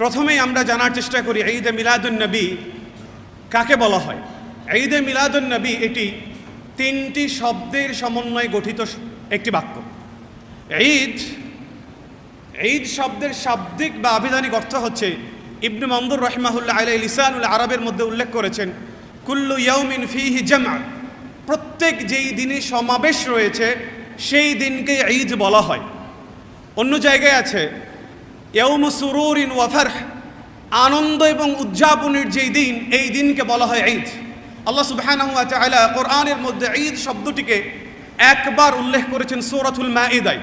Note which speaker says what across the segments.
Speaker 1: প্রথমেই আমরা জানার চেষ্টা করি ঈদে মিলাদুন নবী কাকে বলা হয়? ঈদে মিলাদুন নবী এটি তিনটি শব্দের সমন্বয়ে গঠিত একটি বাক্য। ঈদ ঈদ শব্দের শাব্দিক বা আবিধানিক অর্থ হচ্ছে ইবনু মন্দুর রহমাহুল্লাহ আলাই লিসানুল আরবের মধ্যে উল্লেখ করেছেন, কুল্লু ইয়ৌমিন ফিহি জামা প্রত্যেক যেই দিনে সমাবেশ রয়েছে, সেই দিনকে ঈদ বলা হয়। অন্য জায়গায় আছে ইয়ৌম সুরুরিন ওয়াফার আনন্দ এবং উদযাপনের যেই দিন, এই দিনকে বলা হয় ঈদ। আল্লাহ সুবহানাহু ওয়া তাআলা কোরআনের মধ্যে ঈদ শব্দটিকে একবার উল্লেখ করেছেন সূরাতুল মাঈদায়।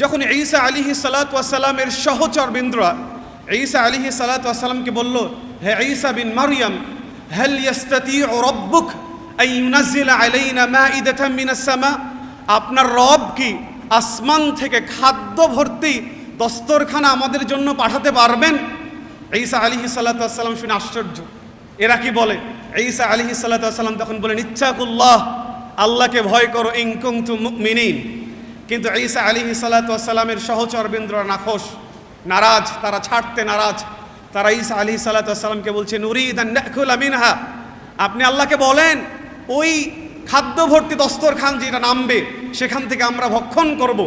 Speaker 1: যখন ঈসা আলিহি সালাত ওয়াসালামের সহচর বিন্দ্রা ঈসা আলিহি সালাত ওয়াসালামকে বলল, হে ঈসা বিন মারিয়াম, হেল ইয়াস্তাতিউ রব্বুক আই ইউনাজ্জিলা আলাইনা মাঈদাতাম মিনাস সামা? আপনার রব কি আসমান থেকে খাদ্য ভর্তি দস্তরখানা আমাদের জন্য পাঠাতে পারবেন? ঈসা আলিহি সালাত ওয়াসালাম শুনে আশ্চর্য। এরা কি বলে? ঈসা আলিহি সালাত ওয়াসালাম তখন বলেন ইচ্ছাকুল্লাহ আল্লাহকে ভয় করো ইনকুম তু মিনিন কিন্তু ঈসা আলী সালাতামের সহচরবৃন্দ্র নাখোশ, নারাজ, তারা ছাড়তে নারাজ। তারা ঈসা আলী সালাতামকে বলছে, নুরিদ আপনি আল্লাহকে বলেন, ওই খাদ্য ভর্তি দস্তরখান যেটা নামবে, সেখান থেকে আমরা ভক্ষণ করব।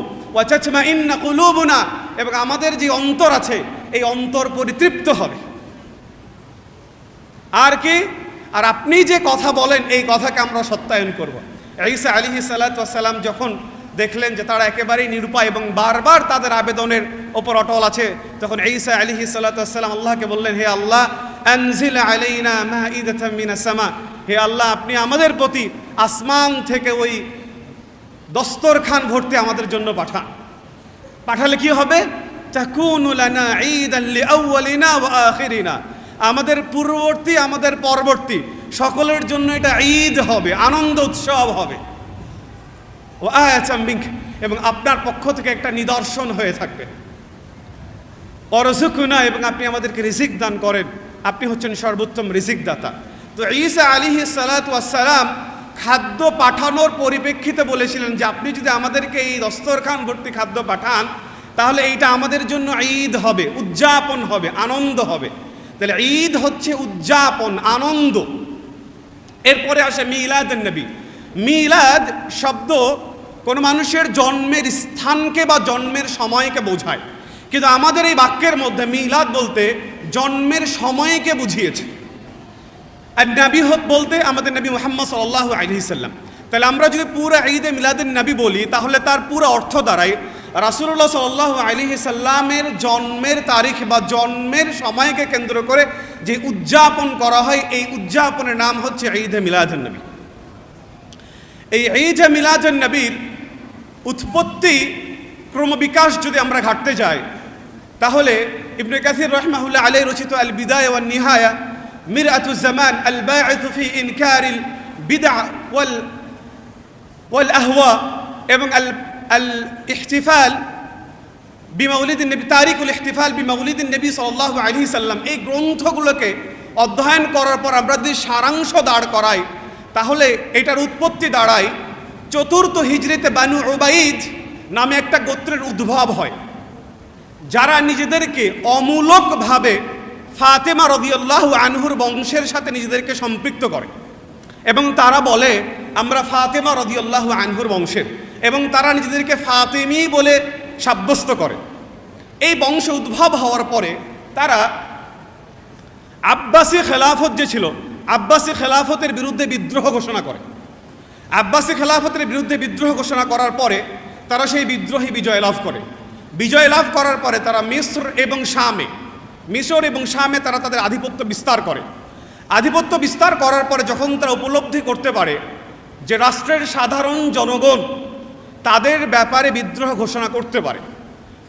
Speaker 1: ইন্না কুলুবুনা এবং আমাদের যে অন্তর আছে, এই অন্তর পরিতৃপ্ত হবে। আর কি? আর আপনি যে কথা বলেন, এই কথাকে আমরা সত্যায়ন করব। ঈসা আলী সালাতাম যখন দেখলেন যে তারা একেবারেই নিরুপায় এবং বারবার তাদের আবেদনের ওপর অটল আছে, তখন ঈসা আলী সালাতাম আল্লাহকে বললেন, হে আল্লাহ হে আল্লাহ, আপনি আমাদের প্রতি আসমান থেকে ওই দস্তরখান ভর্তি আমাদের জন্য পাঠান। পাঠালে কি হবে? আমাদের পূর্ববর্তী, আমাদের পরবর্তী, সকলের জন্য এটা ঈদ হবে, আনন্দ উৎসব হবে। ও আয়াতাম মিনক এবং আপনার পক্ষ থেকে একটা নিদর্শন হয়ে থাকবে। অরজুকুনা এবং আপনি আমাদেরকে রিজিক দান করেন। আপনি হচ্ছেন সর্বোত্তম রিজিক দাতা তো ঈসা আলিহি সালাম খাদ্য পাঠানোর পরিপ্রেক্ষিতে বলেছিলেন যে আপনি যদি আমাদেরকে এই দস্তরখান ভর্তি খাদ্য পাঠান, তাহলে এইটা আমাদের জন্য ঈদ হবে, উদযাপন হবে, আনন্দ হবে। তাহলে ঈদ হচ্ছে উদযাপন, আনন্দ। এরপরে আসে মিলাদ নবী। মিলাদ শব্দ কোনো মানুষের জন্মের স্থানকে বা জন্মের সময়কে বোঝায়। কিন্তু আমাদের এই বাক্যের মধ্যে মিলাদ বলতে জন্মের সময়কে বুঝিয়েছে। আর নবী হত বলতে আমাদের নবী মোহাম্মদ সাল্লাহ আলহিসাল্লাম তাহলে আমরা যদি পুরো ঈদে মিলাদের নবী বলি, তাহলে তার পুরো অর্থ দাঁড়ায় রাসুল্লাহ সাল্লাহ আলহি সাল্লামের জন্মের তারিখ বা জন্মের সময়কে কেন্দ্র করে যে উদযাপন করা হয়, এই উদযাপনের নাম হচ্ছে ঈদে মিলাদুন নবী। এই ঈদে মিলাদুন নবীর উৎপত্তি ক্রমবিকাশ যদি আমরা ঘাটতে যাই, তাহলে ইবনে কাসির রহমাহুল্লাহ আলাই রচিত আল বিদায় ওয়ান নিহায়া আল বাঈথ ফি ইনকারিল বিদআ ওয়াল ওয়াল আহওয়া এবং ইহতিফাল বিমাউলিদিন নবী তারিকুল ইহতিফাল বিমাউলিদিন নবী সাল্লাল্লাহু আলাইহি সাল্লাম এই গ্রন্থগুলোকে অধ্যয়ন করার পর আমরা যদি সারাংশ দাঁড় করাই, তাহলে এটার উৎপত্তি দাঁড়ায় চতুর্থ হিজরিতে বানু ওবাইদ নামে একটা গোত্রের উদ্ভব হয়, যারা নিজেদেরকে অমূলকভাবে ফাতেমা রদিয়াল্লাহু আনহুর বংশের সাথে নিজেদেরকে সম্পৃক্ত করে। এবং তারা বলে, আমরা ফাতেমা রদিয়াল্লাহু আনহুর বংশের। এবং তারা নিজেদেরকে ফাতেমি বলে সাব্যস্ত করে। এই বংশ উদ্ভব হওয়ার পরে তারা আব্বাসি খেলাফত যে ছিল, আব্বাসি খেলাফতের বিরুদ্ধে বিদ্রোহ ঘোষণা করে। আব্বাসি খেলাফতের বিরুদ্ধে বিদ্রোহ ঘোষণা করার পরে তারা সেই বিদ্রোহী বিজয় লাভ করে। বিজয় লাভ করার পরে তারা মিশ্র এবং শামে মিশর এবং শামে তারা তাদের আধিপত্য বিস্তার করে। আধিপত্য বিস্তার করার পরে যখন তারা উপলব্ধি করতে পারে যে রাষ্ট্রের সাধারণ জনগণ তাদের ব্যাপারে বিদ্রোহ ঘোষণা করতে পারে,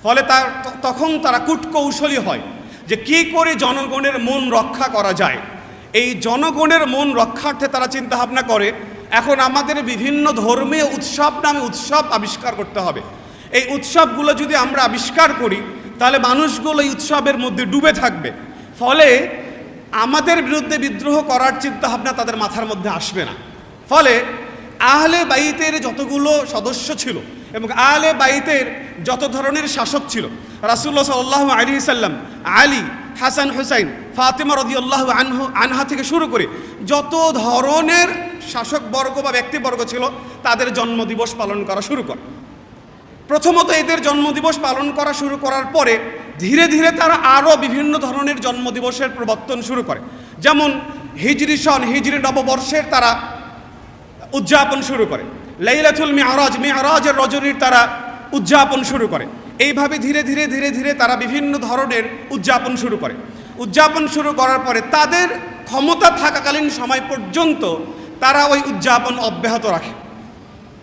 Speaker 1: ফলে তার তখন তারা কূটকৌশলী হয় যে কি করে জনগণের মন রক্ষা করা যায়। এই জনগণের মন রক্ষার্থে তারা চিন্তা ভাবনা করে, এখন আমাদের বিভিন্ন ধর্মীয় উৎসব নামে উৎসব আবিষ্কার করতে হবে। এই উৎসবগুলো যদি আমরা আবিষ্কার করি তাহলে মানুষগুলো এই উৎসবের মধ্যে ডুবে থাকবে। ফলে আমাদের বিরুদ্ধে বিদ্রোহ করার চিন্তা ভাবনা তাদের মাথার মধ্যে আসবে না। ফলে আহলে বাইতের যতগুলো সদস্য ছিল এবং আহলে বাইতের যত ধরনের শাসক ছিল রাসুল্লাহ সাল্লাহ আলী সাল্লাম, আলী, হাসান, হুসাইন, ফাতেমা রদিউল্লাহ আনহু, আনহা থেকে শুরু করে যত ধরনের শাসকবর্গ বা ব্যক্তিবর্গ ছিল, তাদের জন্মদিবস পালন করা শুরু করে। প্রথমত এদের জন্মদিবস পালন করা শুরু করার পরে ধীরে ধীরে তারা আরও বিভিন্ন ধরনের জন্মদিবসের প্রবর্তন শুরু করে। যেমন হিজরি সন, হিজরি নববর্ষের তারা উদযাপন শুরু করে। লাইলাতুল মেয়ারাজ মেয়ারাজের রজনীর তারা উদযাপন শুরু করে। এইভাবে ধীরে ধীরে ধীরে ধীরে তারা বিভিন্ন ধরনের উদযাপন শুরু করে। উদযাপন শুরু করার পরে তাদের ক্ষমতা থাকাকালীন সময় পর্যন্ত তারা ওই উদযাপন অব্যাহত রাখে।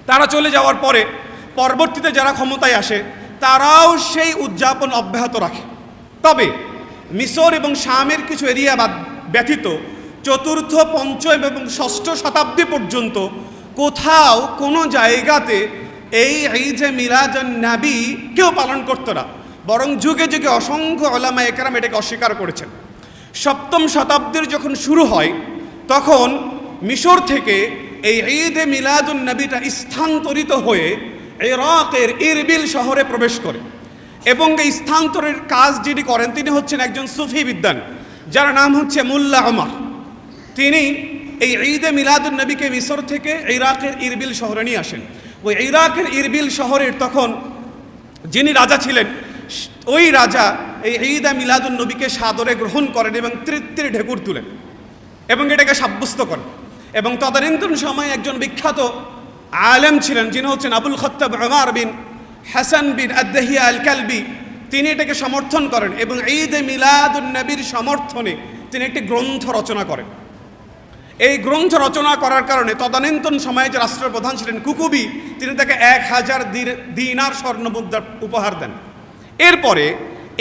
Speaker 1: তারা চলে যাওয়ার পরে পরবর্তীতে যারা ক্ষমতায় আসে, তারাও সেই উদযাপন অব্যাহত রাখে। তবে মিশর এবং শামের কিছু এরিয়া ব্যতীত চতুর্থ, পঞ্চম এবং ষষ্ঠ শতাব্দী পর্যন্ত কোথাও কোনো জায়গাতে এই ঈদে মিলাদ নাবি কেউ পালন করতো না। বরং যুগে যুগে অসংখ্য ওলামা একরাম এটাকে অস্বীকার করেছেন। সপ্তম শতাব্দীর যখন শুরু হয়, তখন মিশর থেকে এই ঈদে মিলাদুন নবীটা স্থানান্তরিত হয়ে ইরাকের ইরবিল শহরে প্রবেশ করে এবং এই স্থানান্তরের কাজ যিনি করেন, তিনি হচ্ছেন একজন সুফি বিদ্যান যার নাম হচ্ছে মুল্লা ওমর। তিনি এই ঈদে মিলাদুন নবীকে মিশর থেকে ইরাকের ইরবিল শহরে নিয়ে আসেন। ওই ইরাকের ইরবিল শহরের তখন যিনি রাজা ছিলেন, ওই রাজা এই ঈদা মিলাদুন নবীকে সাদরে গ্রহণ করেন এবং তৃপ্তির ঢেকুর তুলেন এবং এটাকে সাব্যস্ত করেন। এবং তদানীন্তন সময়ে একজন বিখ্যাত আলেম ছিলেন, যিনি হচ্ছেন আবুল খত্তাব আমার বিন হাসান বিন আদহিয়া আল কালবি তিনি এটাকে সমর্থন করেন এবং ঈদ এ মিলাদুন নবীর সমর্থনে তিনি একটি গ্রন্থ রচনা করেন। এই গ্রন্থ রচনা করার কারণে তদানীন্তন সময়ে যে রাষ্ট্রপ্রধান ছিলেন কুকুবি, তিনি তাকে এক হাজার দিনার স্বর্ণ মুদ্রা উপহার দেন। এরপরে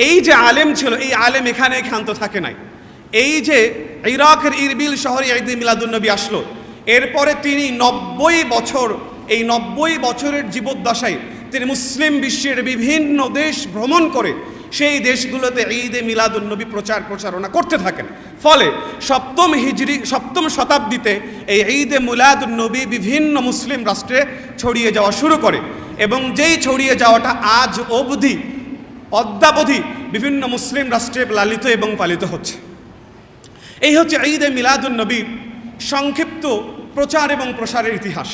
Speaker 1: এই যে আলেম ছিল, এই আলেম এখানে ক্ষান্ত থাকে নাই। এই যে ইরাকের ইরবিল শহরে ঈদ মিলাদুন্নবী আসলো এরপরে তিনি নব্বই বছর, এই নব্বই বছরের জীবদ্দশায় তিনি মুসলিম বিশ্বের বিভিন্ন দেশ ভ্রমণ করে সেই দেশগুলোতে ঈদে মিলাদুন্নবী প্রচার প্রচারণা করতে থাকেন। ফলে সপ্তম হিজরি, সপ্তম শতাব্দীতে এই ঈদে মিলাদুন্নবী বিভিন্ন মুসলিম রাষ্ট্রে ছড়িয়ে যাওয়া শুরু করে এবং যেই ছড়িয়ে যাওয়াটা আজ অবধি, অদ্যাবধি বিভিন্ন মুসলিম রাষ্ট্রে লালিত এবং পালিত হচ্ছে। এই হচ্ছে ঈদে মিলাদুন্নবীর সংক্ষিপ্ত প্রচার এবং প্রসারের ইতিহাস।